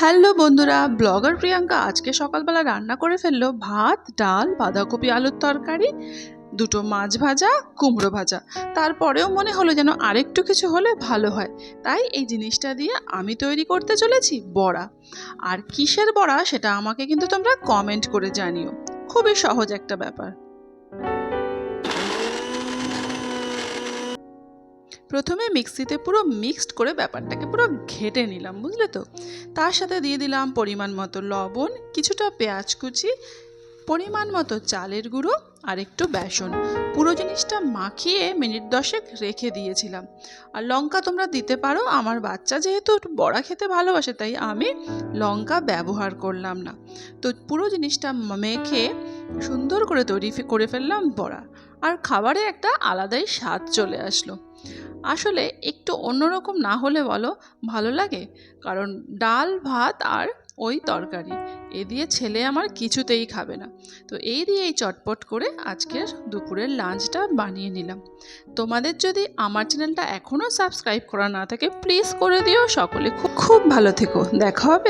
Hello বন্ধুরা, blogger Priyanka আজকে সকালবেলা রান্না করে ফেলল ভাত, ডাল, বাঁধাকপি, আলুর তরকারি, দুটো মাছ ভাজা, কুমড়ো ভাজা। তারপরেও মনে হলো যেন আরেকটু কিছু হলে ভালো হয়। তাই এই জিনিসটা দিয়ে আমি তৈরি করতে চলেছি বড়া। আর কিসের বড়া সেটা আমাকে কিন্তু তোমরা কমেন্ট করে জানিও। খুবই সহজ একটা ব্যাপার। প্রথমে মিক্সিতে পুরো মিক্সড করে ব্যাপারটাকে পুরো ঘেটে নিলাম, বুঝলে তো? তার সাথে দিয়ে দিলাম পরিমাণ মতো লবণ, কিছুটা পেঁয়াজ কুচি, পরিমাণ মতো চালের গুঁড়ো আর একটু বেসন। পুরো জিনিসটা মাখিয়ে মিনিট দশেক রেখে দিয়েছিলাম। আর লঙ্কা তোমরা দিতে পারো, আমার বাচ্চা যেহেতু বড়া খেতে ভালোবাসে, তাই আমি লঙ্কা ব্যবহার করলাম না। তো পুরো জিনিসটা মেখে সুন্দর করে তৈরি করে ফেললাম বড়া। আর খাবারে একটা আলাদাই স্বাদ চলে আসলো। আসলে একটু অন্যরকম না হলে বলো, ভালো লাগে? কারণ ডাল, ভাত আর ওই তরকারি, এ দিয়ে ছেলে আমার কিছুতেই খাবে না। তো এই দিয়ে এই চটপট করে আজকের দুপুরের লাঞ্চটা বানিয়ে নিলাম। তোমাদের যদি আমার চ্যানেলটা এখনও সাবস্ক্রাইব করা না থাকে, প্লিজ করে দিও। সকলে খুব খুব ভালো থেকো। দেখা হবে।